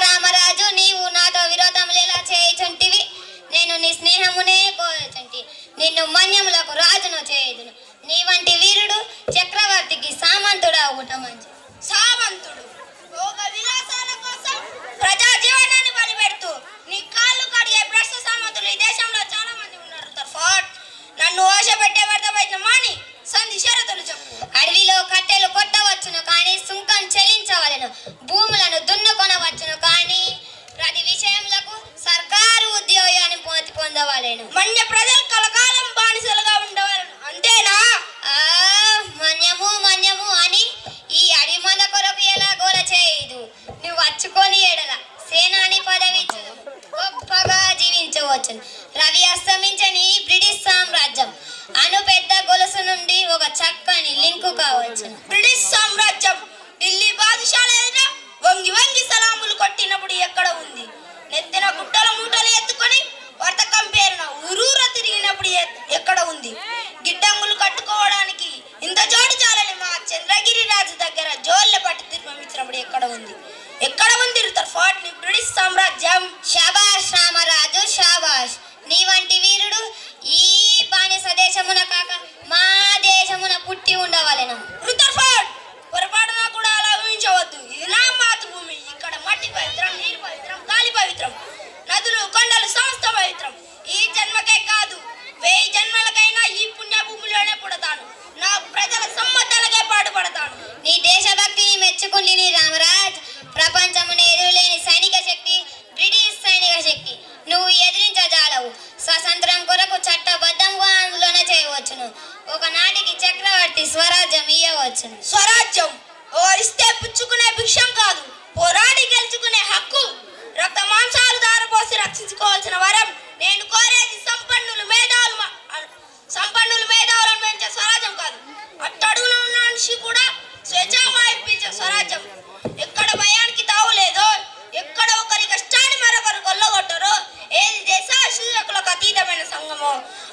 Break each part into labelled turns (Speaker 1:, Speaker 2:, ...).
Speaker 1: రామరాజు నీవు నాతో విరోధములేలా చేయుచుంటివి? నేను నీ స్నేహమునే కోరుచుంటి. నిన్ను మన్యములకు రాజును చేయుదును. నీ వంటి వీరుడు చక్రవర్తికి సామంతుడు అవుట మంచి
Speaker 2: సామంతుడు. భోగ విలాసాల కోసం ప్రజా జీవనాన్ని బలిపెడుతూ నీ కాళ్ళు కడిగే భ్రష్ట సామంతులు ఈ దేశంలో చాలా మంది ఉన్నారు. తర్ఫాట్ నన్ను ఓషపెట్టే వ్యర్థమైన మాని సంధి షరతులు చెప్పు.
Speaker 1: అడవిలో కట్టెలు కొట్టవచ్చును కానీ సుంకం చెల్లించవలెను భూములను పొందవలెను
Speaker 2: మన్య ప్రజలు కలకాలం బానిసలుగా ఉండవాలను అంతేనా?
Speaker 1: మన్యము మన్యము అని ఈ అడిమల కొరకు ఎలా గోల చేయదు. నువ్వు వచ్చుకొని ఎడల సేనాని పదవి. గొప్పగా జీవించవచ్చు. రవి అస్తమించని బ్రిటిష్ సామ్రాజ్యం. అను పెద్ద గొలుసు నుండి ఒక చక్కని లింకు కావచ్చు.
Speaker 2: బ్రిటిష్ సామ్రాజ్యం. ఢిల్లీ బాదుషాల ఎదుట వంగి వంగి సలాములు కొట్టినప్పుడు ఎక్కడ ఉంది? నెత్తిన గుట్టల ఉంది. ఎక్కడ ఉంది ఫాట్ని బ్రిటిష్ సామ్రాజ్యం.
Speaker 1: షాబాష్ రామరాజు షాబాష్. నీ వంటి వీరుడు ఈ బానిస దేశమున కాక మా దేశమున పుట్టి ఉండవలెను.
Speaker 2: రుతర్ఫోర్డ్ పొరపాటున కూడా అలా ఊహించవద్దు. ఇలా మాతృభూమి ఇక్కడ మట్టి పవిత్రం నీరు పవిత్రం గాలి పవిత్రం నదులు కొండలు సమస్త పవిత్రం. ఈ జన్మకే కాదు వెయ్యి జన్మలకైనా ఈ పుణ్యభూమిలోనే పుడతాను. నా ప్రజల సమ్మతలకే పాటుపడతాను.
Speaker 1: నీ దేశభక్తిని మెచ్చుకుని నీ రామరాజు స్వరాజ్యం ఇయ్యవచ్చును
Speaker 2: స్వరాజ్యం. ఓరిస్తే పుచ్చుకునే భిక్షం కాదు పోరాడి గెలుచుకునే హక్కు. రక్త మాంసాలు దారపోసి రక్షించుకోవాల్సిన వరం నేను కోరేది సంపన్నులు మేధావులు సంపన్నులు మేధావులను పెంచే స్వరాజ్యం కాదు. అట్టడుగున ఉన్న మనిషి కూడా స్వేచ్ఛగా స్వరాజ్యం. ఎక్కడ భయానికి తావు లేదో ఎక్కడ ఒకరి కష్టాన్ని మరొకరు కొల్లగొట్టరో ఏది దేశాశీలకులకు అతీతమైన సంఘమో.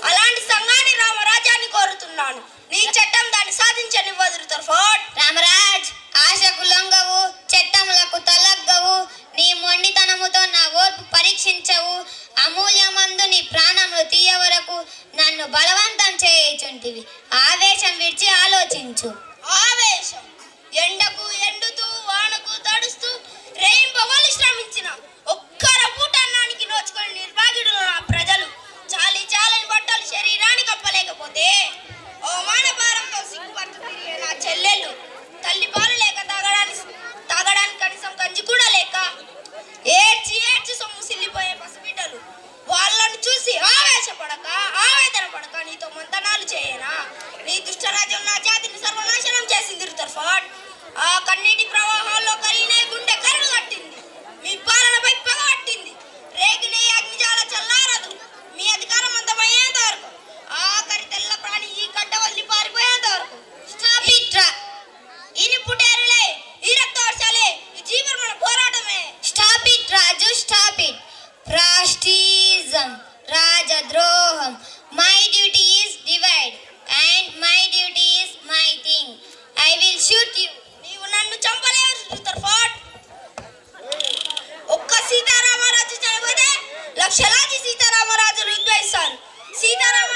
Speaker 2: అలాంటి సంఘాన్ని రామరాజ్యాన్ని కోరుతున్నాను. నీ చట్టం ఫోర్ట్.
Speaker 1: రామరాజ్ ఆశకు లొంగవు చట్టములకు తలగ్గవు నీ మొండితనముతో నా ఓర్పు పరీక్షించవు. అమూల్యమందు నీ ప్రాణములు తీయ వరకు నన్ను బలవంతం చేయుచుంటివి. ఆవేశం విడిచి ఆలోచించు.
Speaker 2: ఆవేశం. ఎండకు ఎండుతూ పడక ఆవేదన పడక నీతో మంతనాలు చేయనా? నీ దుష్టరాజ్యం నా జాతిని సర్వ
Speaker 1: నన్ను
Speaker 2: చంపలేవు ఒక్క సీతారామరాజు చనిపోతే లక్షలాది సీతారామరాజులు ఉద్వేశారు సీతారామ